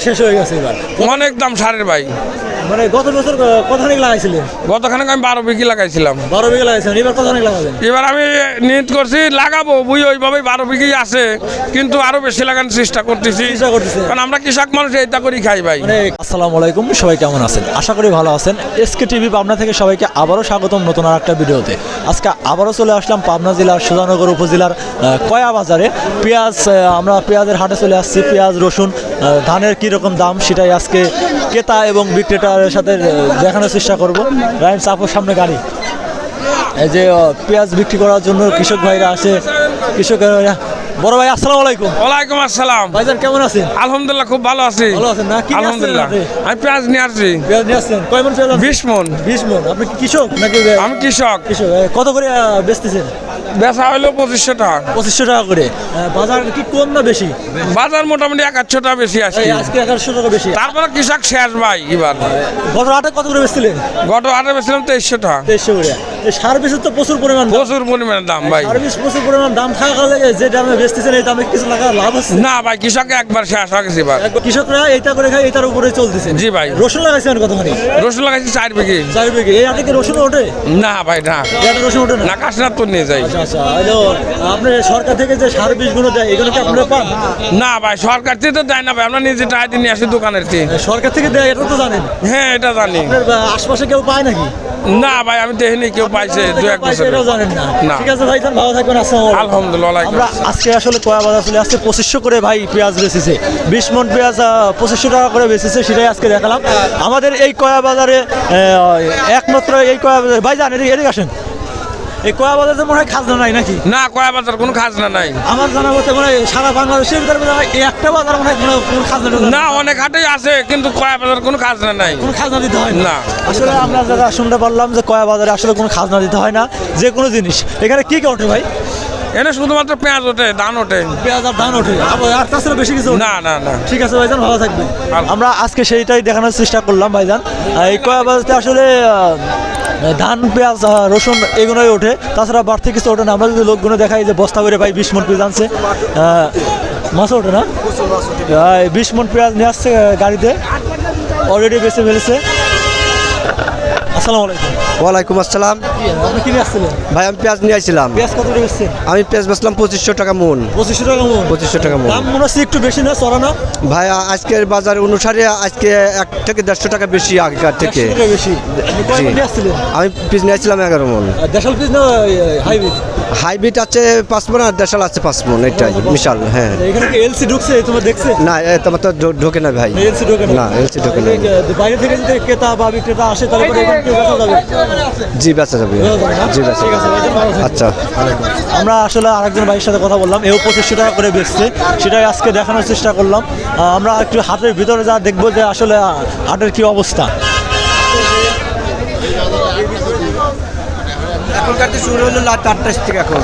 শেষ হয়ে গেছে এবার। অনেক দাম সারের ভাই। মানে গত বছর কতখানিক লাগাইছিলেন গতখানে আমি বারো বিঘি লাগাইছিলাম। বারো বিঘা লাগাইছেন এবার কতখানিক লাগাবেন? এবার আমি নিয়ত করছি লাগাবো বুঝি ওইভাবে বারো বিঘি আছে কিন্তু আরও বেশি লাগানোর চেষ্টা করতেছি। কারণ আমরা কৃষক মানুষ এটা করি খাই ভাই। মানে আসসালামু আলাইকুম সবাই কেমন আছেন? আশা করি ভালো আছেন। এসকে টিভি পাবনা থেকে সবাইকে আবারও স্বাগতম নতুন আর একটা ভিডিওতে। আজকে আবারও চলে আসলাম পাবনা জেলার সুজানগর উপজেলার কয়া বাজারে। পেঁয়াজ আমরা পেঁয়াজের হাটে চলে আসছি পেঁয়াজ রসুন। ধানের কীরকম দাম সেটাই আজকে ক্রেতা এবং বিক্রেতার সাথে দেখানোর চেষ্টা করব। রাইম চাপোর সামনে গাড়ি। এই যে পেঁয়াজ বিক্রি করার জন্য কৃষক ভাইরা আসে। কৃষকেরা বড় ভাই আসসালামু আলাইকুম। ওয়ালাইকুম আসসালাম। ভাইজান কেমন আছেন? আলহামদুলিল্লাহ খুব ভালো আছি। ভালো আছেন না? কি আলহামদুলিল্লাহ। আমি পেঁয়াজ নিয়ে আসছি। পেঁয়াজ নিয়ে আসছেন। কয় মন পেঁয়াজ আনছেন? বিশ মন। বিশ মন। আপনি কি কৃষক নাকি আমি কৃষক। কৃষক? কত করে বেচতেছেন? বেচা হইল পঁচিশশো টাকা পঁচিশশো টাকা করে। বাজার কি কম না বেশি? বাজার মোটামুটি এক আটশো টাকা বেশি আছে। এই আজকে এগারোশো টাকা বেশি। তারপরে কৃষক শেষ ভাই এবার। গত হাটে কত করে বেচছিলেন? গত হাটে বেচছিলাম তেইশশো টাকা। তেইশশো করে। সার তো প্রচুর পরিমাণ দাম। প্রচুর পরিমাণে দাম ভাই। সার বীজ প্রচুর পরিমাণ দাম থাকা যে দামে বেচতেছেন এই দামে কিছু টাকা লাভ আছে? না ভাই একবার শেষ হয়ে গেছে এবার কৃষকরা এইটা করে খায় এটার উপরে চলতেছে জি ভাই। রসুন লাগাইছেন কতখানি? রসুন লাগাইছি চার বিঘি। চার বিঘে। এই কি রসুন ওঠে? না ভাই না। এই হাটে রসুন ওঠে না? না কাশনাথ তো নিয়ে যাই। আচ্ছা আচ্ছা। আপনি সরকার থেকে যে সার বীজগুলো দেয় এগুলো কি আপনারা পান? না ভাই সরকার থেকে তো দেয় না ভাই। আমরা নিজে টাকা দিয়ে নিয়ে আসি দোকানের থেকে। সরকার থেকে দেয় এটা তো জানেন। হ্যাঁ এটা জানি। আশপাশে কেউ পায় নাকি? না ভাই আমি দেখিনি কেউ পাইছে দু এক বছর না। ঠিক আছে ভাই ভালো থাকবেন আসসালামু আলাইকুম। আলহামদুলিল্লাহ আমরা আজকে আসলে কয়া বাজার চলে আসছে পঁচিশশো করে ভাই পেঁয়াজ বেচেছে। বিশ মন পেঁয়াজ পঁচিশশো টাকা করে বেচেছে সেটাই আজকে দেখালাম। আমাদের এই কয়া বাজারে একমাত্র এই কয়া বাজারে ভাই জান এদিকে এদিকে আসেন। এই কয়া বাজারে মনে হয় খাজনা নাই নাকি? না কয়া বাজার কোনো খাজনা নাই। আমার জানা মতে মনে হয় সারা বাংলাদেশের ভিতরে মনে হয় এই একটা বাজার মনে হয় কোনো কোনো খাজনা না অনেক হাটেই আছে কিন্তু কয়া বাজার কোনো খাজনা নাই। কোনো খাজনা দিতে হয় না। আসলে আমরা যারা শুনতে পারলাম যে কয়া বাজারে আসলে কোনো খাজনা দিতে হয় না যে কোনো জিনিস। এখানে কি কি ওঠে ভাই? এনে শুধুমাত্র পেঁয়াজ ওঠে ধান ওঠে। পেঁয়াজ আর ধান ওঠে। আর তাছাড়া বেশি কিছু না? না না ঠিক আছে ভাইজান ভালো থাকবেন। আল- আমরা আজকে সেইটাই দেখানোর চেষ্টা করলাম ভাইজান। এই কয়া বাজাতে আসলে ধান পেঁয়াজ রসুন এগুলোই ওঠে। তাছাড়া বাড়তি কিছু ওঠে না। আমরা যদি লোকগুলো দেখাই যে বস্তা করে ভাই বিশ মন পেঁয়াজ আনছে আহ, মাছ ওঠে না? বিশ মন পেঁয়াজ নিয়ে আসছে গাড়িতে। অলরেডি বেঁচে ফেলেছে। আসসালামু আলাইকুম। ওয়ালাইকুম আসসালাম। কি, আপনি আসছিলেন? ভাই আমি পেঁয়াজ নিয়ে আসছিলাম। পেঁয়াজ কত বেচছেন? আমি পেঁয়াজ বেচলাম পঁচিশশো টাকা মন। পঁচিশশো টাকা মন। পঁচিশশো টাকা মন। দাম মনে হচ্ছে একটু বেশি না চড়া না? ভাই আজকের বাজার অনুসারে আজকে এক থেকে দেড়শো টাকা বেশি আগেকার থেকে। বেশি। আমি পিস নিয়ে আসছিলাম এগারো মন। আর দেশাল পিস না হাইব্রিড? হাইব্রিড আছে পাঁচ মন আর দেশাল আছে পাঁচ মন এটাই বিশাল হ্যাঁ। এখানে কি এলসি ঢুকছে? তোমার দেখছে? না তোমার তো ঢোকে না ভাই। এলসি ঢোকে না। এলসি ঢোকে না। বাইরে থেকে যদি ক্রেতা বা বিক্রেতা আসে তাহলে জি বেচা যাবে। জি বেচা। আচ্ছা। আমরা আসলে আরেকজন ভাইয়ের সাথে কথা বললাম। এও পঁচিশশো টাকা করে বেচছে। সেটাই আজকে দেখানোর চেষ্টা করলাম। আমরা একটু হাটের ভিতরে যা দেখব যে আসলে হাটের কি অবস্থা। এখনকার শুরু হলো চারটা থেকে এখন